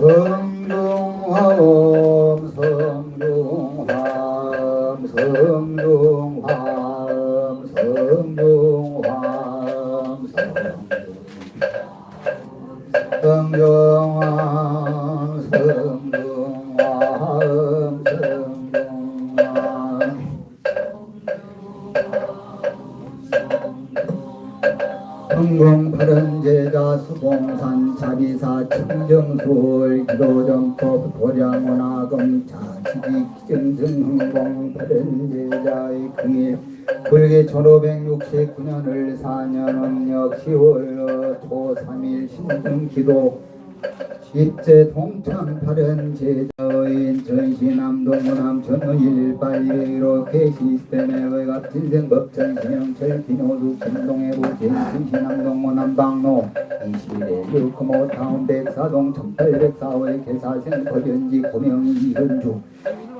성 도량원화금 자치기 기정승 흥공파른 제자의 긍일 불계 1569년을 4년 음력 10월 초 3일 신등기도 십제 동천 파른 제자인 전시남동무남 전의일발일로 개시스템의 의갑 진생법전 신영철 비노두 김동해부 전신남동무남 방로 이시대 육금호 타운 백사동 1804호의 개사생 법연지 고명 이현주.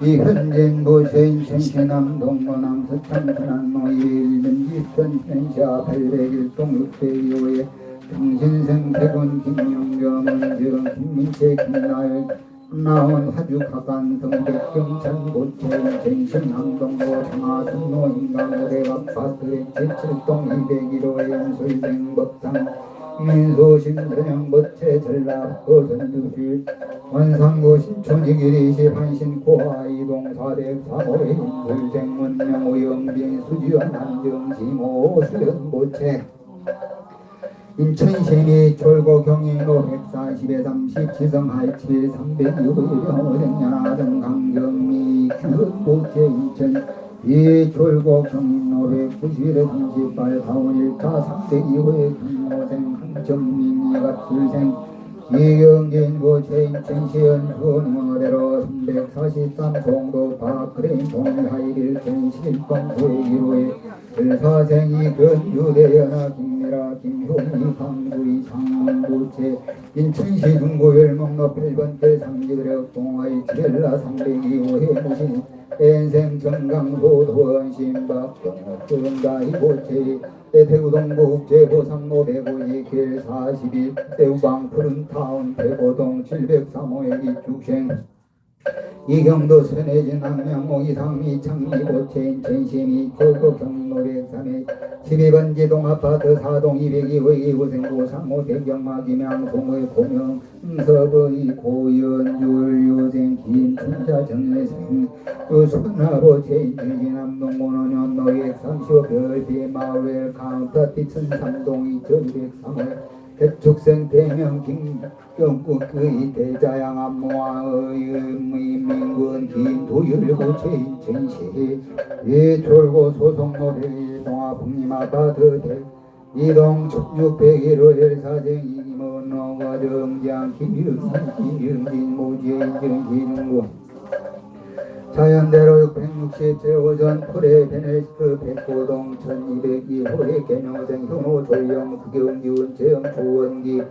이현진 보세인 전신남동무남 서창천안로 일면지 전현시아 801동 602호의 정신생 태군 김영겸은 정 김민채 김나열 나온 화주 가간 성백경천 고채 정신남동고 청하선로 인강고대가 파트의 제칠동 201호의 연술생 법상 민소신 전형 법체 전랍 거전주실 원상고 신촌이 길 이시판신 고하 이동 사백 사호의 인술생 원명 오영빈 수지원 한정지모 수련 보채 인천시내 졸고 경인로 140에 30 지성할 7 302의 병원생연하등 강경미 규모제 인천. 이 졸고 경인로 190에 38 가온 1차 302호의 경모생 한정민 이갑술생. 이경진 고체 인천시연 수원대로 343 송도 박그레인 동하일 전실동 901호의 일사생이 근유대연하 김미라 김효미 강구이 상문부채 인천시 중고열목로 8번째 상지드력 동아이 지렐라 302호의 무신 엔생 정강도 도원신박 경옥정가이 보채 대구동구 국제보상로 152길 41 대우방 푸른타운 대고동 703호의 이축생 이경도 선해진 남명모 이상미 창리 고체인 전심이 고고 경로백 3회 12번 지 동 아파트 사동 202의 이호생고 상호 대경마 김양송의 공영 서버이 고연 율 유생 김춘자 정례생 유순하고 제인주지 남동문원연 노획 35 별비 마을 카운터 티천 삼동 2203회 대축생 대명 김경국 그의 대자양 안모아의 의민군 김도율고 제인천시. 이졸고 소송노래 동아 북림아파트 대. 이동 1601호 일사쟁 이기문 너가 정장 김윤선 김윤진 모지의 정기능군 자연대로 660제 오전 풀의 베네스트 백고동 1202호의 개명생 현호 조영 구경 기운 재영 조원기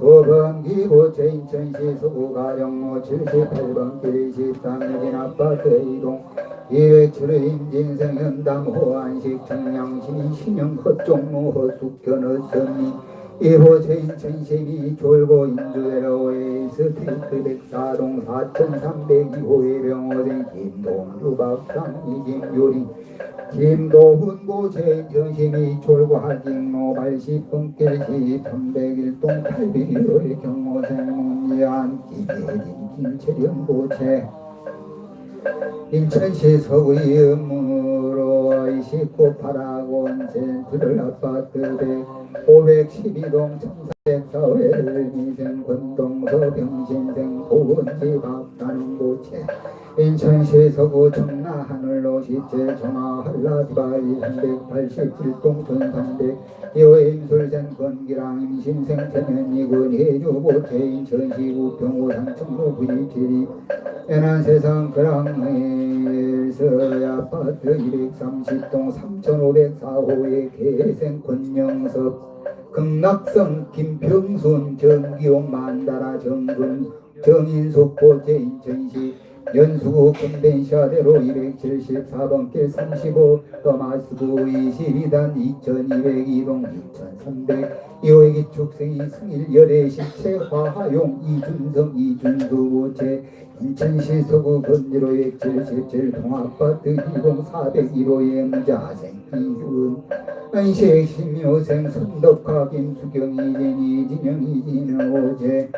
조범기 고체 인천시 서구 가령로 78번 길 23진 아파트 이동 207의 임진생 현담 호안식 청량시 신영 헛종로 허숙견 어선미 이호체 인천시비 졸고 인주대로의 스테이트 백사동 4302호의 병호생 김동주 박상 이김요리 김도훈 고체 전심이 졸고 하직로 발시분길시 301동 801호의 경호생 문리안 기대진 김철현 고체 인천시 서구의 업무로 29 파라곤 센트럴 아파트 512동 청사백사회를 미생 권동서 병신생 박다는 고체. 인천시 서구 청라 하늘로 시제 전화 한라디바리 387동 천삼백 여임술생 건기랑 임신생 태면이군 해주고체 인천시 우평호 상청로 부지체리 애난 세상 그랑에서 아파트 230동 3504호의 개생 권영섭 극락성 김평순 정기용 만다라 정근 정인숙 고체 인천시 연수 컨벤샤대로 274번 길 35, 더마스고 22단 2202동 2300 이호의 축생이 승일 열애 실체 화하용 이준성 이준수 모 체 인천시 서구 건지로의 77 동아파트 20 401호의 무자생 이준 안식 심효생 손덕화 김수경 이진 이 진영 이진영 오제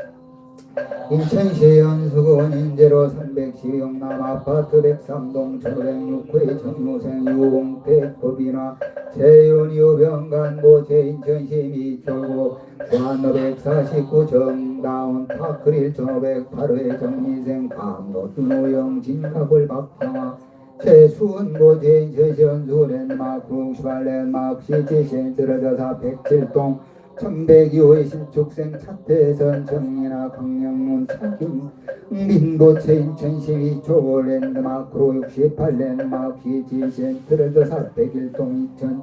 인천시 연수군 인제로 310 남 아파트 103동 초랭육회 정유생 유홍택 법이나 재윤 유병간보 제인천시 미초고 주한 549 정다운 파크릴 1508회 정미생 강노준 오영 진갑을 박평화 최수은 보 제인천시 연수 랜마크 68 랜마크 시지신 들어져사 107동 천백이호의 신축생 차태선 정인아 강영문 차김 민도체 인천시위 초랜드 마크로 68랜마크 기지센트를 사백일동 이천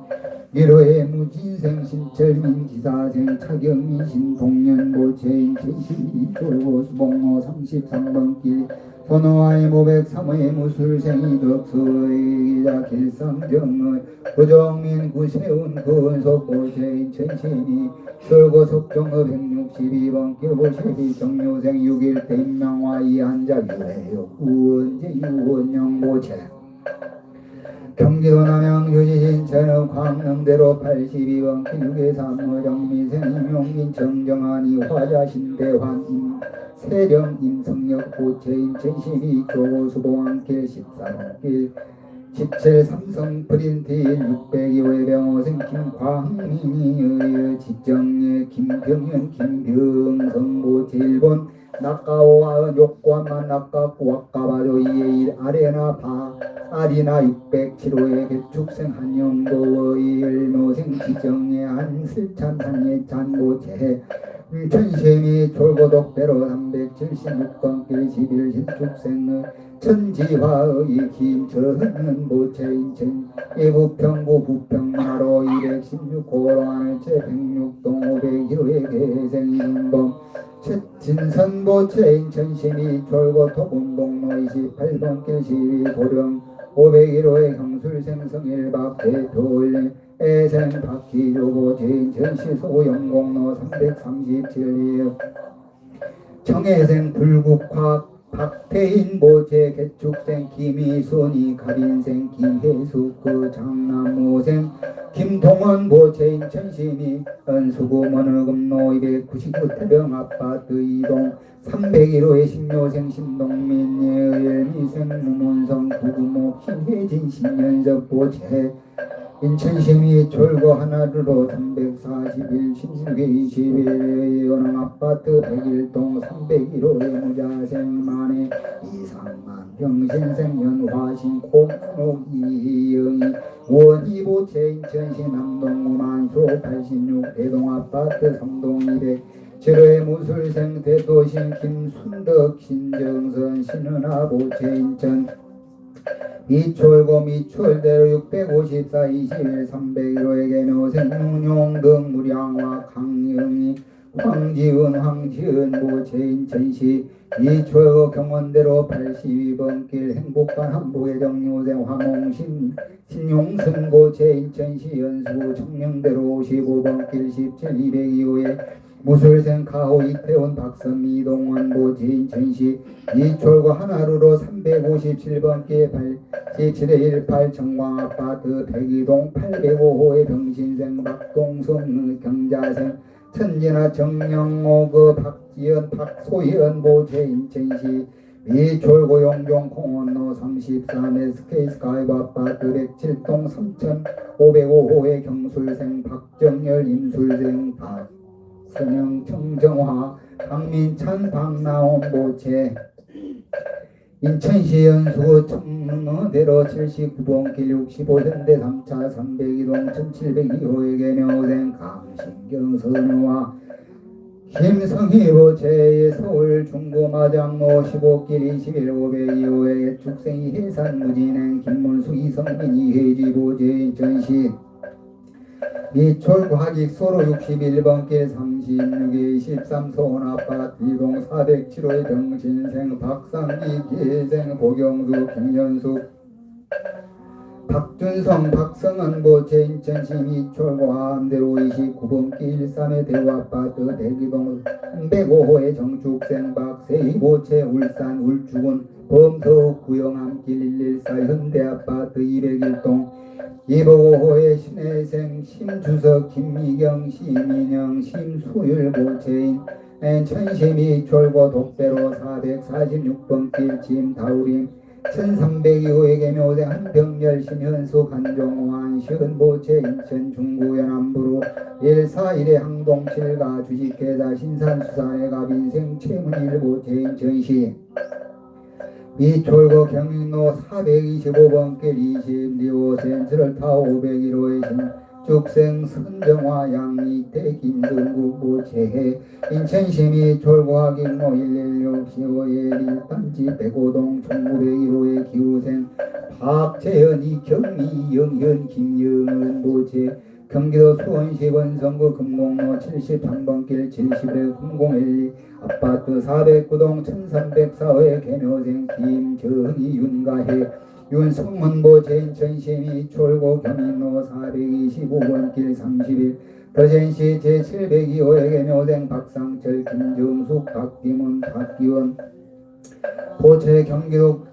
미로의 무진생 신철민 기사생 차경민 신 동년 모체인천시 졸고 수봉로 33번 길 선호와의 모백 삼의 무술생이 덕수의 길성정의 고정민 구세운 근속 고세인 천신이 철고 속정의 162번 길고세비 정료생 6일 대명화 이한자 유해요. 우원재 유원영 모체 경기도 남양 유지신 천은 광릉대로 82번 길국의 삼무 정미생 임용민 정정한이 화자신대환. 임 세령 임성역 고체인 전심이 교수봉안길 14번길 17 삼성 프린트일 602호의 병호생 김광민이 의의 지정의 김병현 김병성 고제일본 낙가오와 욕과만 낙가고 와까바로 이에일 아레나 바 아리나 607호의 개축생 한영도의 일노생 지정의 한슬찬 한예 잔고체 천심이 졸고독대로 376번 길11 신축생의 천지화의 김천은 모체인천 예부평구 부평마로 216호로 안을채 106동 501호의 개생인범. 진선보 체인 천심이 졸고 토분동로 28번 길 12고령 501호의 경술생성 1박 대표일 애생 박기조고 제인천시 소 영공로 337일. 청해생 불국화 박태인 모제 개축생 김희순이 가린생 김혜숙 그 장남모생 김동원 모체인 천심이 은수구 머느금로 299 태병 아파트 이동 301호의 신묘생 신동민 예일미생 무문성 구구모 김혜진 신연석 보채 인천시미 졸고 하나루로 341 신중계 21 연흥 아파트 101동 301호의 무자생 만에 이상만 병신생 연 화신 콩옥 이영이 원이보채 인천시 남동 만수 86 대동 아파트 3동 200 제로의 무술생 대도신 김순덕 신정선 신은아 보채 인천 이철고 미철대로 654 21 301호에게 노생 문용등 무량화 강영이 황지은 황지은 모체인 천시 이철고 경원대로 82번 길 행복관 한복의 정요생 화몽신 신용승 고체인 천시 연수 청령대로 55번 길 17 202호에 무술생 가호 이태원 박선 이동원 모진 전시 이철구 하나루로 357번 길8718 정광아파트 102동 805호의 병신생 박동성 경자생 천진아 정영호 그 박지연 박소연 모재인 전시 이철구 용종 공원로 33 SK 스카이브 아파트 107동 3505호의 경술생 박정열 임술생 박 선영 청정화 강민찬 박나온 모체. 인천시 연수 청로대로 79번 길 65현대 3차 302동 1702호에게 묘생 강신경 선우와 김성희 보체의 서울 중구 마장로 15길 21 502호의 축생이 해산 무진행 김문수 이성민 이혜지 보제 인천시 화객 소로 61번 길 36에 13 소원아빠 이동 407호의 병신생 박상기 기생 보경수 김연숙 박준성 박성은 보채 인천시 미철고 함대로 29번 길 13의 대우 아파트 대기동 305호의 정축생 박세희 보채 울산 울주군 범서욱 구영암길 114 현대아파트 201동 205호의 신혜생 심주석 김미경 심인영 심수율 보채인 천심이 졸고 독배로 446번 길 짐 다우림 1302호에게 묘대 한병열 신현수 간종호 안시은 보채 인천 중구 연안부로 141의 항동 7가 주식회사 신산수산의 갑인생 최문일 보채 인천시 미철거 경인로 425번 길 22호 센트럴 타워 501호의 죽생 선정화 양이태 김승구 보채해 인천시미 철거하 경로 11615의 1단지 백오동 1901호의 기후생 박재현 이경미 영현 김영은 보채 경기도 수원시 원성구 금공로 73번 길 70의 0012 아파트 409동 1304호의 개묘생 김정희 윤가혜 윤성문보 제인천시미 철고 경인로 425번 길 31 더젠시 제702호의 개묘생 박상철 김정숙 박기문 박기원 보채 경기도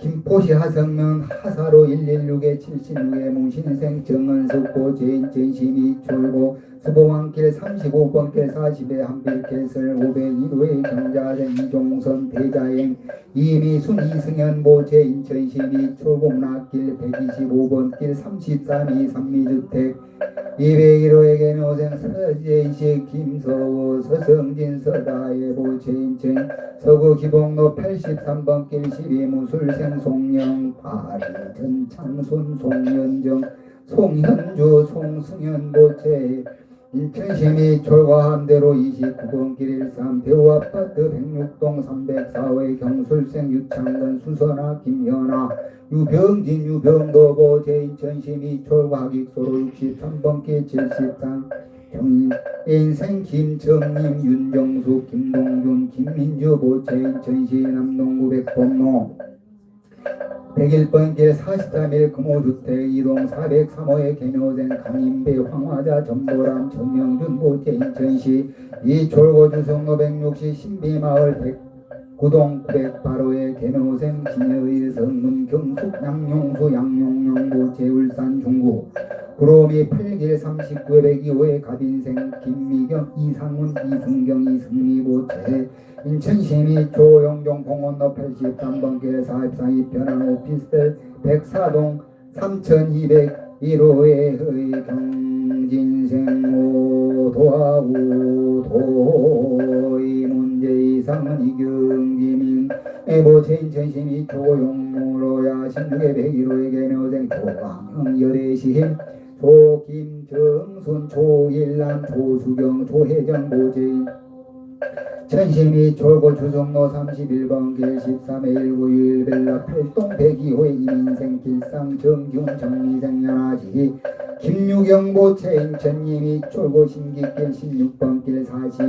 김포시 하성면 하사로 116에 76에 몽신생 정은숙 고재인 전심이 졸고 수보왕길 35번 길 40에 한빌개설 501호의 경자생 이종선 대자행 이미순 이승현 보채 인천시미 초봉락길 125번 길 33이 삼미주택 201호에게 묘생 서재식 김서우 서성진 서다의 보채 인천 서구 기봉로 83번 길 12무술생 송영 파리전 창순 송현정 송현주 송승현 보채 인천시미 졸과함대로 29번 길 13 배우아파트 106동 304호의 경술생 유창근 수선아 김현아 유병진 유병도 보채 인천시미 졸과기소로 63번 길 73 경인 인생 김정임 윤정수 김동준 김민주 보채 인천시 남동구 백범로 101번 길 43일 금호주택 이동 403호의 개묘생 강인배 황화자 전보람 정명준 보채 인천시 이졸고 주성로 160 신비마을 109동 908호의 개묘생 진여일 성문 경숙 양용수 양용영 보채 울산 중구 구로미 8길 39회 102호의 가빈생 김미경 이상훈 이승경 이승미 보채 인천시미 조영종 공원로 83번 길 44이 변한 오피스텔 104동 3201호의 경진생호 도하우 도이 문제 이상은 이경기민 에보체 인천시미 조용무로야 신중의 101호의 개묘생 조광형 열애시힘 조 김정순 조일남 조수경 조혜정 모재인. 천심이 졸고 주성로 31번 길 13회 191 벨라 8동 102호의 이민생 길상 정균 정미생 연하지 김유경 보채 인천님이 졸고 신기길 16번 길 40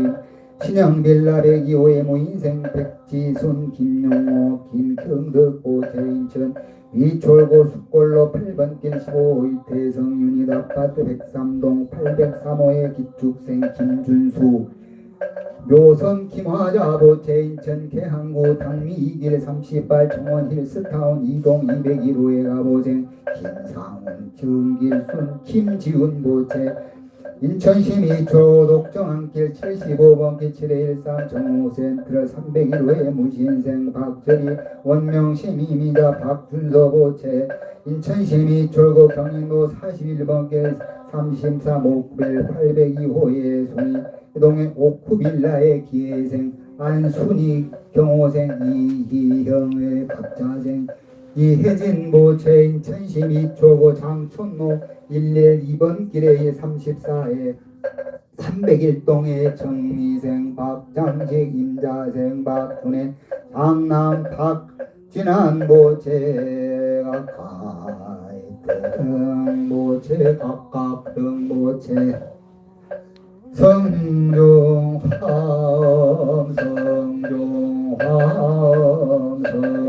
신영빌라 102호의 모인생 백지순 김용호 김경덕 보채 인천 위졸고 숫골로 8번 길 15호 이태성 유닛 아파트 103동 803호의 기축생 김준수. 묘선 김화자 보채 인천 계항구 당미 2길 38 청원 힐스타운 이동 201호의 가보생 김상훈 정길순 김지훈 보채 인천시미 조독정한길 75번 길713 정호센트럴 301호의 무신생 박철희 원명시 미 미자 박준서 보채 인천시미 졸고 경인로 41번 길 33 목벨 802호의 송이 동의 오쿠빌라의 기회생 안순이 경호생 이희형의 박자생 이혜진 모체인 천심이 조고 장촌로 112번 길의 34에 301동의 정미생 박장식 임자생 박훈의 장남 박진한 모체가 가이트 등모체 각각 등 모체 성종함 성종함 성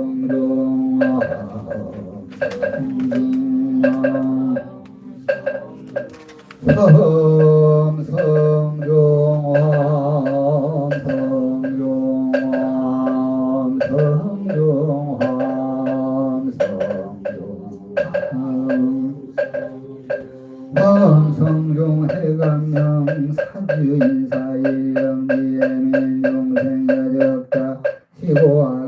성성 성룡원 성룡원 성룡원 성룡원 성룡 해감명 사주인사일령 예민용생여적다 시고와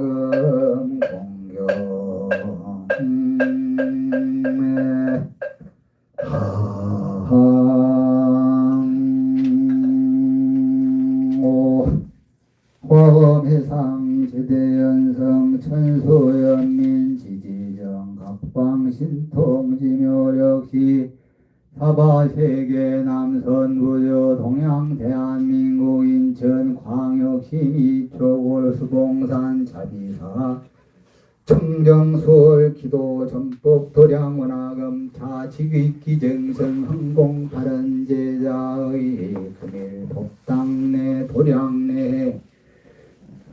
청정수월 기도 전법 도량 원화금 자치의 기정성 흥공 바른 제자의 금일 법당내 도량내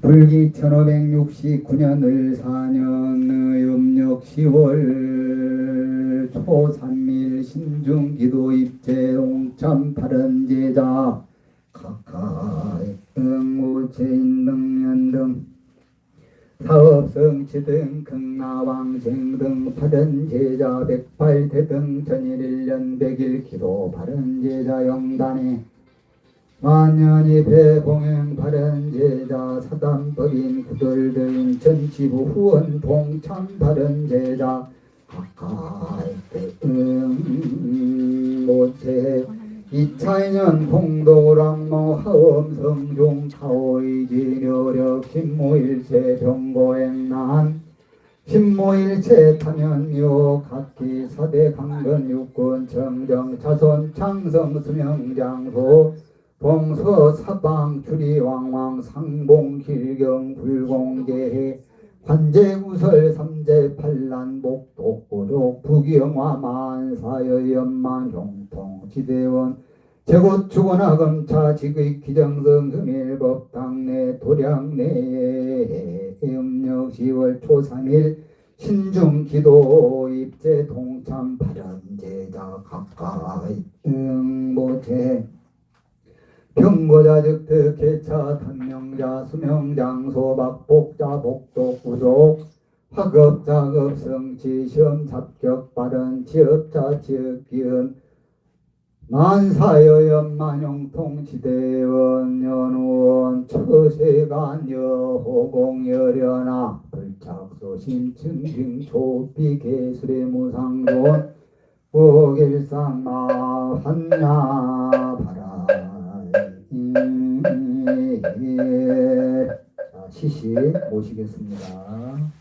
불기 1569년을 4년의 음력 10월 초3일 신중 기도 입제 동참 바른 제자 각하의 응무체인 등년 등 사업성취 등 극나왕생 등 바른 제자 백팔대 등 전일 일년 백일 기도 바른 제자 영단에. 만년이 배봉행 바른 제자 사단법인 구들드인 전치부 후원 동참 바른 제자. 가까이 응 모체 이차인연 공도랑모 하엄성종 차오의 진여력 신모일체 병고행난 신모일체 타면묘 각기 사대 강건 육군 정정 자손 창성 수명장소. 봉서 사방 주리 왕왕 상봉 길경 불공제해 관제구설 삼재 팔란 목독고족 부경화 만사여 연만 용통 지대원 제곳 주거나 검차 지의 기정성 금일법 당내 도량내 음력 10월 초 3일 신중 기도 입제 동참 발연제자 가까이 응모체 병고자 즉득 개차 단명자 수명장소 박복자 복독 구독 학업자 급성치 시험 잡격 발언 지업자 지역기은 만사여연 만용통 지대원 연원 처세간 여호공 여련아 불착소 심층증 조비 개술의 무상돈 국일상 마한나 모시겠습니다.